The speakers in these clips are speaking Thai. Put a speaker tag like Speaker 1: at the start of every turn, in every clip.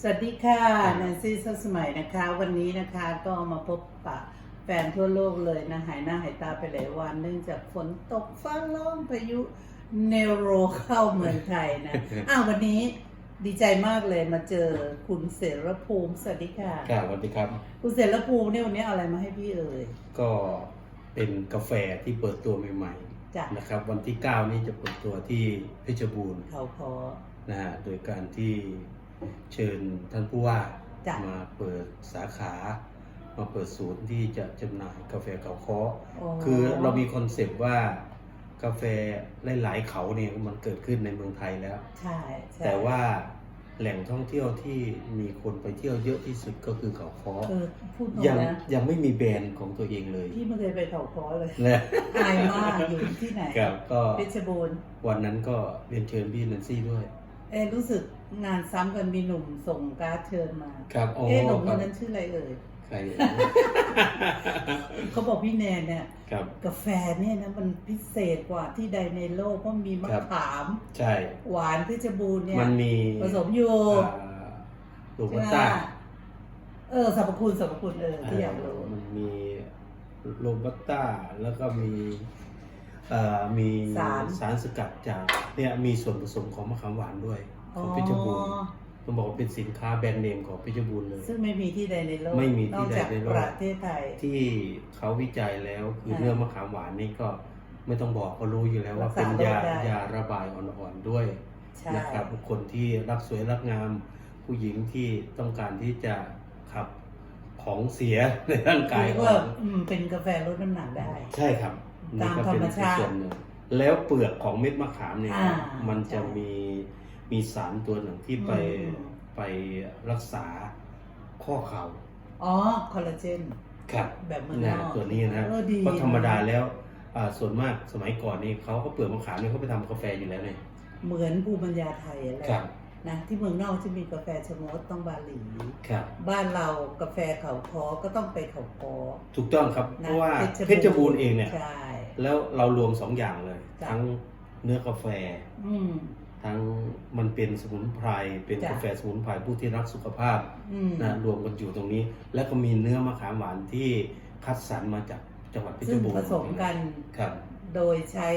Speaker 1: สวัสดีค่ะแนนซี่สดสมัยนะคะ วันนี้นะคะก็มาพบปะแฟนทั่วโลกเลยนะ หายหน้าหายตาไปหลายวัน เนื่องจากฝนตกฟ้าร้องพายุเนโรเข้าเมืองไทยนะ อ้าววันนี้ดีใจมากเลยมาเจอคุณเสรภูมิ สวัสดีค่ะ
Speaker 2: ครับสวัสดีครับ
Speaker 1: คุณเสรภูมิเนี่ยวันนี้เอาอะไรมาให้พี่เอ่ย
Speaker 2: ก็เป็นกาแฟที่เปิดตัวใหม่
Speaker 1: จ้ะ
Speaker 2: ๆนะครับ วันที่ 9 นี้จะเปิดตัวที่เพชรบูรณ์
Speaker 1: เขาพอ
Speaker 2: นะฮะโดยการที่ เชิญท่านผู้ว่า
Speaker 1: จ้ะ
Speaker 2: มาเปิดสาขามาเปิดศูนย์ที่จะจำหน่ายกาแฟเก่าเคาะ
Speaker 1: อ๋อ
Speaker 2: คือเรามีคอนเซปต์ว่ากาแฟหลายๆเขาเนี่ยมันเกิดขึ้นในเมืองไทยแล้ว
Speaker 1: ใช่ใช่
Speaker 2: แต่ว่าแหล่งท่องเที่ยวที่มีคนไปเที่ยวเยอะที่สุดก็คือเขาเคาะ
Speaker 1: เออพูดตรง
Speaker 2: ยัง
Speaker 1: นะ
Speaker 2: ยังไม่มีแบรนด์ของตัวเองเลย
Speaker 1: พี่ไม่เคยไปเขาพอเลย
Speaker 2: นะ
Speaker 1: อายมากอยู่ที่ไหน
Speaker 2: ครับก็
Speaker 1: เพชรบูรณ์
Speaker 2: วันนั้นก็เรียนเชิญพี่แนันซี่ด้วย
Speaker 1: เอ๊ะรู้สึกงานซ้ำกันมีหนุ่มส่งการ์ดเชิญมา
Speaker 2: ครับอ๋อ
Speaker 1: เอ๊ะหนุ่ม
Speaker 2: ค
Speaker 1: ค
Speaker 2: รั
Speaker 1: น
Speaker 2: บ
Speaker 1: นั้นชื่ออะไรเอ่ย
Speaker 2: ใคร
Speaker 1: เขาบอกพี่แนนเนี่ย
Speaker 2: ครับ
Speaker 1: กาแฟเนี่ยนะมันพิเศษกว่าที่ใดในโลกเพราะมีมะ
Speaker 2: ครับ
Speaker 1: ขาม
Speaker 2: ใช่
Speaker 1: หวานเพชรบูรณ์เนี่ย
Speaker 2: มันมี
Speaker 1: ผสมอยู่
Speaker 2: อ่าโรบัสต้า
Speaker 1: เออสรรพคุณสรรพคุณเออที่อยากรู้
Speaker 2: มันมีโรบัสต้าแล้วก็มีเอ่อ มี
Speaker 1: สาร
Speaker 2: สารสกัดจากเนี่ยมีส่วนผสมของมะขามหวานด้วยของเพชรบูรณ์ต้องบอกว่าเป็นสินค้าแบรนด์เนมของเพชรบูรณ์เลย
Speaker 1: ซึ่งไม่มีที่ใดในโลก
Speaker 2: ไม่มี
Speaker 1: น
Speaker 2: ที่
Speaker 1: อก
Speaker 2: ใด
Speaker 1: จาก
Speaker 2: ในโลก
Speaker 1: ประเทศไทย
Speaker 2: ที่เขาวิจัยแล้วคือ
Speaker 1: ค่ะ
Speaker 2: เนื้อมะขามหวานนี่ก็ไม่ต้องบอกเขารู้อยู่แล้วว่า
Speaker 1: รักษา
Speaker 2: เป็นยา
Speaker 1: โรคได้
Speaker 2: ยาระบายอ่อนๆด้วย
Speaker 1: ใช่
Speaker 2: นะครับคนที่รักสวยรักงาม ผู้หญิงที่ต้องการที่จะขับ ของเสียในร่างกาย
Speaker 1: เรียก
Speaker 2: ออ
Speaker 1: ว่ากอืมเป็นกาแฟลดน้ำหนักได้
Speaker 2: ใช่ครับ
Speaker 1: ตาม
Speaker 2: นี่ก็เป็น
Speaker 1: ธรรมชาติ
Speaker 2: ส่วนหนึ่งแล้วเปลือกของเม็ดมะขามเนี่ย
Speaker 1: อ่า
Speaker 2: มันจะ
Speaker 1: ใช่
Speaker 2: มีมีสารตัวหนึ่งที่ไป
Speaker 1: อืม
Speaker 2: ไปรักษาข้อเข่า
Speaker 1: อ๋อ คอลลาเจน
Speaker 2: ครับ
Speaker 1: แบบเมืองน
Speaker 2: นะ
Speaker 1: อก
Speaker 2: ตัวนี้นะ
Speaker 1: เออดี
Speaker 2: เพราะธรรมดาแล้วอ่าส่วนมากสมัยก่อนนี่เขาก็เปลือกมะขามเนี่ยเขาไปทำกาแฟอยู่แล้วเนี่ย
Speaker 1: เหมือนภูมิปัญญาไทยอะไร
Speaker 2: ครับ
Speaker 1: นะที่เมืองนอกจะมีกาแฟชะมดต้องบาหลี
Speaker 2: ครับ
Speaker 1: บ้านเรากาแฟเขาคอก็ต้องไปเขาคอ
Speaker 2: ถูกต้องครับ
Speaker 1: นะ
Speaker 2: เพราะว่าเพชรบูรณ์เองเนี่ย
Speaker 1: ใช่
Speaker 2: แล้วเรารวมสองอย่างเลย
Speaker 1: จ้ะ
Speaker 2: ทั้งเนื้อกาแฟ
Speaker 1: อืม
Speaker 2: ทั้งมันเป็นสมุนไพรเป็น
Speaker 1: จ้ะ
Speaker 2: กาแฟสมุนไพรผู้ที่รักสุขภาพ
Speaker 1: อืม
Speaker 2: นะรวมกันอยู่ตรงนี้ แล้วก็มีเนื้อมะขามหวานที่คัดสรรมาจากจังหวัดเพช
Speaker 1: ซึ่
Speaker 2: รงบูร
Speaker 1: ผ
Speaker 2: ณ์
Speaker 1: สมกัน
Speaker 2: ครับ
Speaker 1: โดยใช้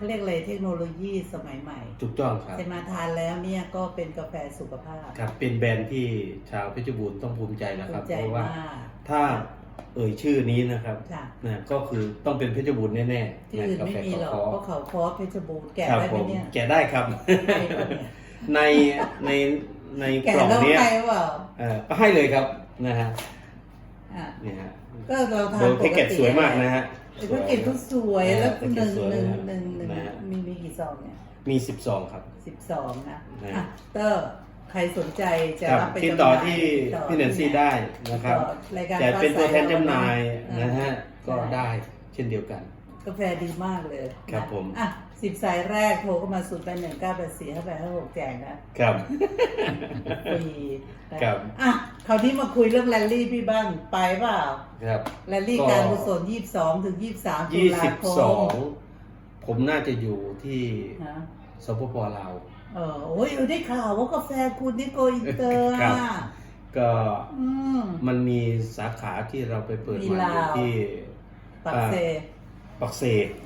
Speaker 1: เขาเรียกอะไรเทคโนโลยีสมัยใหม่
Speaker 2: ถูกต้องครับ
Speaker 1: ใช่มาทานแล้วเนี่ยก็เป็นกาแฟสุขภาพ
Speaker 2: ครับ เป็นแบรนด์ที่ชาวเพชรบูรณ์ต้องภูมิใจแล้ว
Speaker 1: ภู
Speaker 2: ครับ
Speaker 1: มิใจ
Speaker 2: เพราะว่า
Speaker 1: มาก
Speaker 2: ถ้าเอ่ยชื่อนี้นะครับ
Speaker 1: ค่ะ
Speaker 2: นะก็คือต้องเป็นเพชรบูรณ์แน่ๆ
Speaker 1: ที่อื่น
Speaker 2: กา
Speaker 1: ไม่
Speaker 2: แฟ
Speaker 1: มีหรอก
Speaker 2: ขอ
Speaker 1: เพราะเขาคอเพชรบูรณ์แกะ
Speaker 2: ครับ
Speaker 1: ได้ไห
Speaker 2: ผมม
Speaker 1: เนี่ย
Speaker 2: แกะได้ครับ
Speaker 1: ได้ปะเนี่ย
Speaker 2: ในในใน
Speaker 1: แกะ
Speaker 2: กล่อง
Speaker 1: แล้ว
Speaker 2: เนี้ย
Speaker 1: ใครเปล่า
Speaker 2: เอ่อก็ให้เลยครับนะฮะ
Speaker 1: อะ
Speaker 2: นี่ฮะ
Speaker 1: ก็เราทาน
Speaker 2: โดยแพ็กเกจสวยมากนะฮะ
Speaker 1: แพ็กเกจก็สวยแล้ว
Speaker 2: แพ็ก
Speaker 1: ห
Speaker 2: เก
Speaker 1: นึ่
Speaker 2: จ
Speaker 1: ง
Speaker 2: สวย
Speaker 1: หนึ่ง
Speaker 2: นะ
Speaker 1: หนึ่งหนึ่ง
Speaker 2: นะฮะ
Speaker 1: มีมีกี่ซองเนี่ย
Speaker 2: มีสิบซองครับ
Speaker 1: สิบสองนะ
Speaker 2: นะ
Speaker 1: อะเตอร์ใครสนใจจะ
Speaker 2: ครับ
Speaker 1: รับไป
Speaker 2: ติด
Speaker 1: จำห
Speaker 2: ต่อ
Speaker 1: น่าย
Speaker 2: ที่
Speaker 1: ติดต่อ
Speaker 2: พี่แนนซี่ได้นะครับ
Speaker 1: ติดต่อรายการ
Speaker 2: แต่เป็นตัวแทนจำหน่าย
Speaker 1: อ่
Speaker 2: นะฮะก็
Speaker 1: ใช่
Speaker 2: ได้เช่นเดียวกัน
Speaker 1: กาแฟดีมากเลย
Speaker 2: ครับ
Speaker 1: นะ
Speaker 2: ผม
Speaker 1: อะ สิบสายแรกโทรเข้ามาศูนย์แปดหนึ่งเก้าแปดสี่ห้าแปดห้าหกแจกนะครับ ฟรีนะครับ อะคราวนี้มาคุยเรื่องแรลลี่พี่บ้างไปเปล่า
Speaker 2: ครับ
Speaker 1: แรลลี่
Speaker 2: ก็
Speaker 1: การกุศลยี่สิบสองถึงยี่สิบสามตุ
Speaker 2: ยี่
Speaker 1: ลา
Speaker 2: สิบ
Speaker 1: ค
Speaker 2: สอ
Speaker 1: ม
Speaker 2: งผมน่าจะอยู่ที่
Speaker 1: นะ
Speaker 2: สปปลาว
Speaker 1: เออโอ้ยเออได้ข่าวว่ากาแฟคุณนี่โกอินเตอร์
Speaker 2: ครั
Speaker 1: อะ
Speaker 2: บก็
Speaker 1: อืม
Speaker 2: มันมีสาขาที่เราไปเปิด
Speaker 1: มี
Speaker 2: มาอยู่
Speaker 1: ลาว
Speaker 2: ที่
Speaker 1: ปักเซ
Speaker 2: ปักเซ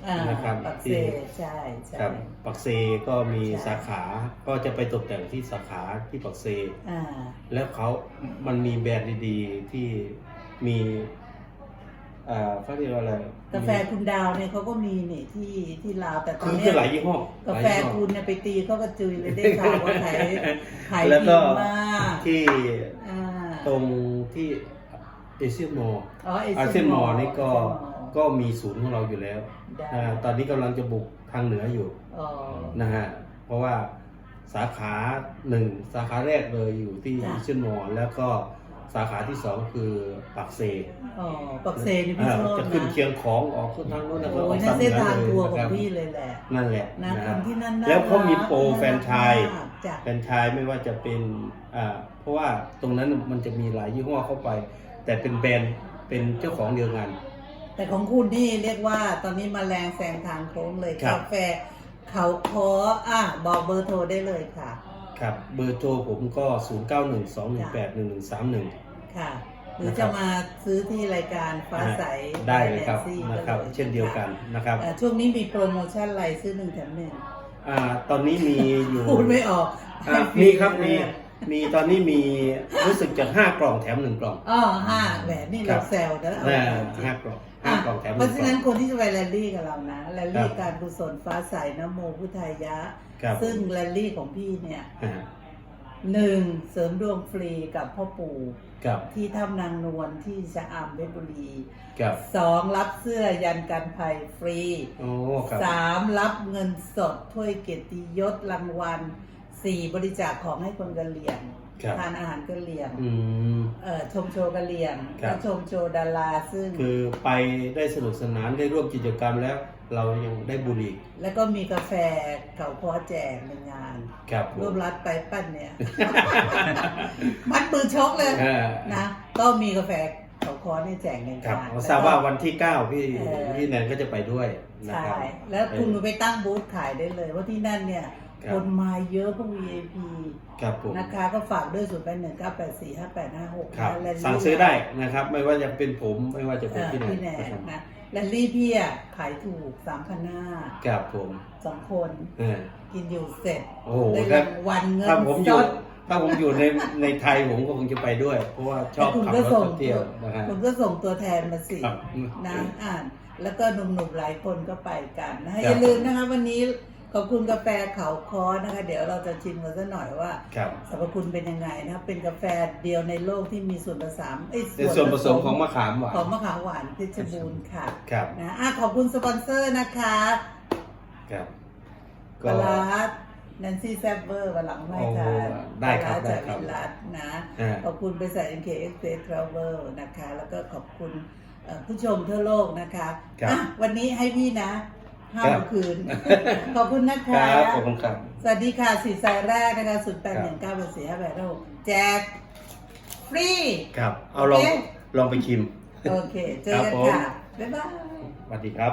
Speaker 1: อ่า
Speaker 2: นะครับ
Speaker 1: ปักเซ
Speaker 2: ที่
Speaker 1: ใช่ใช่
Speaker 2: ครับปักเซก็มี
Speaker 1: ใช่
Speaker 2: สาขาก็จะไปตกแต่งที่สาขาที่ปักเซ
Speaker 1: อ่า
Speaker 2: แล้วเขามันมีแบรนด์ดีๆที่มีอ่าเขาเรียกว่าอะไร
Speaker 1: กาแฟคุณดาวเนี่ยเขาก็มีนี่ที่ที่ลาวแต่ตอน
Speaker 2: คือ
Speaker 1: เนี้
Speaker 2: คื
Speaker 1: ย
Speaker 2: อหลายยี่ห้อกาหลาย
Speaker 1: แฟ
Speaker 2: ยี่ห้อ
Speaker 1: คุณเนี่ยไปตีเขากระจุยเลยได้ข่าวว่าขายขาย
Speaker 2: แล้ว
Speaker 1: ดี
Speaker 2: ก็
Speaker 1: มาก
Speaker 2: ที่
Speaker 1: อ่า
Speaker 2: ตรงที่เอเชียนมอล
Speaker 1: อ๋อ
Speaker 2: อาเซียนมอลนี่ก็
Speaker 1: Asian Mall
Speaker 2: ก็มีศูนย์ของเราอยู่แล้ว
Speaker 1: ได้
Speaker 2: อ่าตอนนี้กำลังจะบุกทางเหนืออยู่
Speaker 1: อ๋อ
Speaker 2: นะฮะเพราะว่าสาขาหนึ่งสาขาแรกเลยอยู่ที่
Speaker 1: จ้ะ
Speaker 2: เชียนมอลแล้วก็สาขาที่สองคือปากเซ
Speaker 1: อ๋อปักเซนี่พี่
Speaker 2: อ่า
Speaker 1: ชอบ
Speaker 2: จะขึ้น
Speaker 1: นะ
Speaker 2: เคียงของออกขึ้นทางโน้นนะครั
Speaker 1: โอ้ย
Speaker 2: อ
Speaker 1: นั่
Speaker 2: อนก
Speaker 1: เส้น
Speaker 2: ท
Speaker 1: ทางทัวร์ข
Speaker 2: เห
Speaker 1: อง
Speaker 2: นื
Speaker 1: พี่เลยแหละ
Speaker 2: นั่นแหละ
Speaker 1: นะ
Speaker 2: นะ
Speaker 1: ค
Speaker 2: ฮะ
Speaker 1: นที่นั่นน่
Speaker 2: แล้วเขามีโปร
Speaker 1: รัก
Speaker 2: แฟรนไชส์
Speaker 1: มากจ้ะ
Speaker 2: แฟรนไชายไม่ว่าจะเป็นอ่าเพราะว่าตรงนั้นมันจะมีหลายยี่ห้อเข้าไป แต่เป็นแบรนด์เป็นเจ้าของเดียวกัน
Speaker 1: แต่ของคุณนี่เรียกว่าตอนนี้มาแรงแซงทางโค้งเลย
Speaker 2: ครับ
Speaker 1: กาแฟเขาคออะบอกเบอร์โทรได้เลยค่ะ
Speaker 2: ครับเบอร์โทรผมก็ 0 9 1 2 1 8 1 1 3 1
Speaker 1: ค่ะ หรือจะมาซื้อที่รายการฟ้าใส
Speaker 2: ได้เลยครับ
Speaker 1: Nancy
Speaker 2: นะครับ
Speaker 1: ก็ล
Speaker 2: เช่นเดียวกันนะครับ
Speaker 1: เอ่อช่วงนี้มีโปรโมชั่นอะไรซื้อหนึ่งแถมหนึ่ง
Speaker 2: อ่าตอนนี้มีอยู่
Speaker 1: พูดไม่ออก
Speaker 2: อ่ามีครับมี มีตอนนี้มีรู้สึกจะห้ากล่องแถมหนึ่งกล่อง
Speaker 1: อ๋อห้าแหวนนี่
Speaker 2: ครั
Speaker 1: เรา
Speaker 2: บ
Speaker 1: แซวนะเอา
Speaker 2: อ่า
Speaker 1: จริง
Speaker 2: ห้ากล่องห้ากล่องแถมห
Speaker 1: เพ
Speaker 2: นึ่
Speaker 1: ราะ
Speaker 2: งก
Speaker 1: ฉะ
Speaker 2: ล่อ
Speaker 1: นั้
Speaker 2: ง
Speaker 1: นคนที่จะไปแรลลี่กับเรานะแรลลี่
Speaker 2: ครับ
Speaker 1: การกุศลฟ้าใสนโมพุทธายะ
Speaker 2: ครับ
Speaker 1: ซึ่งแรลลี่ของพี่เนี่ย
Speaker 2: อ่า
Speaker 1: หนึ่งเสริมดวงฟรีกับพ่อปู่
Speaker 2: ครับ
Speaker 1: ที่ถ้ำนางนวลที่ชะอำเพชรบุรี
Speaker 2: ครับ
Speaker 1: สองรับเสื้อยันกันภัยฟรี
Speaker 2: โอ้ครับ
Speaker 1: สามรับเงินสดถ้วยเกียรติยศรางวัล สี่บริจาคของให้คนกะเหรี่ยง
Speaker 2: ครับ
Speaker 1: ทานอาหารกะเหรี่ยง
Speaker 2: อืม
Speaker 1: เอ่อชมโชว์กะเหรี่ยง
Speaker 2: ครับ
Speaker 1: และชมโชว์ดาราซึ่ง
Speaker 2: คือไปได้สนุกสนานได้ร่วมกิจกรรมแล้ว เรายังได้บุญอีก
Speaker 1: แล้วก็มีกาแฟเขาพอแจกในงาน
Speaker 2: ครับผ
Speaker 1: รู
Speaker 2: ม
Speaker 1: ปรัดไปปั้นเนี่ย มัดมือชกเลย
Speaker 2: อ่า
Speaker 1: นะ ก็มีกาแฟเขาคอเนี่ยแจกใน
Speaker 2: ครับ
Speaker 1: งาน
Speaker 2: ผมทราบว่าวันที่ 9 พี่
Speaker 1: เออ
Speaker 2: พี่แนนก็จะไปด้วยนะ
Speaker 1: ใช่
Speaker 2: ครับ
Speaker 1: แล้วคุณไปตั้งบูธขายได้เลยว่าที่นั่นเนี่ย
Speaker 2: ครับ
Speaker 1: คนมาเยอะพวก VIP
Speaker 2: ครับผม
Speaker 1: นะคะก็ฝากด้วยศูนย์แปดหนึ่งเก้าแปดสี่ห้าแปดห้าหก
Speaker 2: ครับสั่งซื้อได้นะครับ ไม่ว่าจะเป็นผมไม่ว่าจะ
Speaker 1: เอ
Speaker 2: เป็น
Speaker 1: อ
Speaker 2: พี่แน
Speaker 1: พี่แน
Speaker 2: น
Speaker 1: น
Speaker 2: นะครับ
Speaker 1: นะแลนลี่พี่อะขายถูกสามพันห้า
Speaker 2: ครับผม
Speaker 1: สองคน
Speaker 2: เออ
Speaker 1: กินอยู่เสร็จ
Speaker 2: โอ้โห
Speaker 1: ได้
Speaker 2: ถ้า
Speaker 1: รางวัลเงิน
Speaker 2: ถ้าผมอ
Speaker 1: ส
Speaker 2: ยู่
Speaker 1: ด
Speaker 2: ถ้าผมอยู่ในในไทยผมก็คงจะไปด้วย เพราะว่าชอบ
Speaker 1: แต่คุณ
Speaker 2: ขับ
Speaker 1: ก็
Speaker 2: รถ
Speaker 1: ส่ง
Speaker 2: ท่องเที่ยวนะฮะ
Speaker 1: คุณก็ส่งตัวแทนมาสิ
Speaker 2: ครับ
Speaker 1: นะอ่านแล้วก็หนุ่มๆหลายคนก็ไปกันนะ
Speaker 2: ครั
Speaker 1: คะ
Speaker 2: บ
Speaker 1: อย่าลืมนะคะ วันนี้ ขอบคุณกาแฟเขาคอนะคะ เดี๋ยวเราจะชิมกันสักหน่อยว่า
Speaker 2: ครับ
Speaker 1: สรรพคุณเป็นยังไงนะคะเป็นกาแฟเดียวในโลกที่มีส่วนผสมเอ้ย
Speaker 2: เป็นส่วนผสมของมะขามหวาน
Speaker 1: ของมะขามหวานเพชรบูรณ์ค่ะ
Speaker 2: ครับ
Speaker 1: นะอะขอบคุณสปอนเซอร์นะคะ
Speaker 2: ครับ
Speaker 1: ปลาร้าแนนซี่แซบเวอร์วันหลังไม่ทาน
Speaker 2: โอ้ได้ครับ
Speaker 1: ปลาาจาก
Speaker 2: ได้ครับ
Speaker 1: วิรัตนะ
Speaker 2: อ่า
Speaker 1: ขอบคุณบริษัท NK Express Travel นะคะ แล้วก็ขอบคุณเอ่อผู้ชมทั่วโลกนะคะ
Speaker 2: ครับ
Speaker 1: อะวันนี้ให้พี่นะ ห้า
Speaker 2: ครับ
Speaker 1: โมงคืน ขอบคุณนะ
Speaker 2: ค
Speaker 1: คะ
Speaker 2: รับขอบคุณครับ
Speaker 1: สวัสดีค่ะสีสายแรกนะคะสุดแปดหนึ่งเก้าแปดสี่ห้าแปดหกแจกฟรี
Speaker 2: ครับ เอาลอง
Speaker 1: โอเค
Speaker 2: ลองไปชิม
Speaker 1: โอเค เจอกัน
Speaker 2: ครับผม
Speaker 1: ค่ะ บ๊ายบาย
Speaker 2: สวัสดีครับ
Speaker 1: บ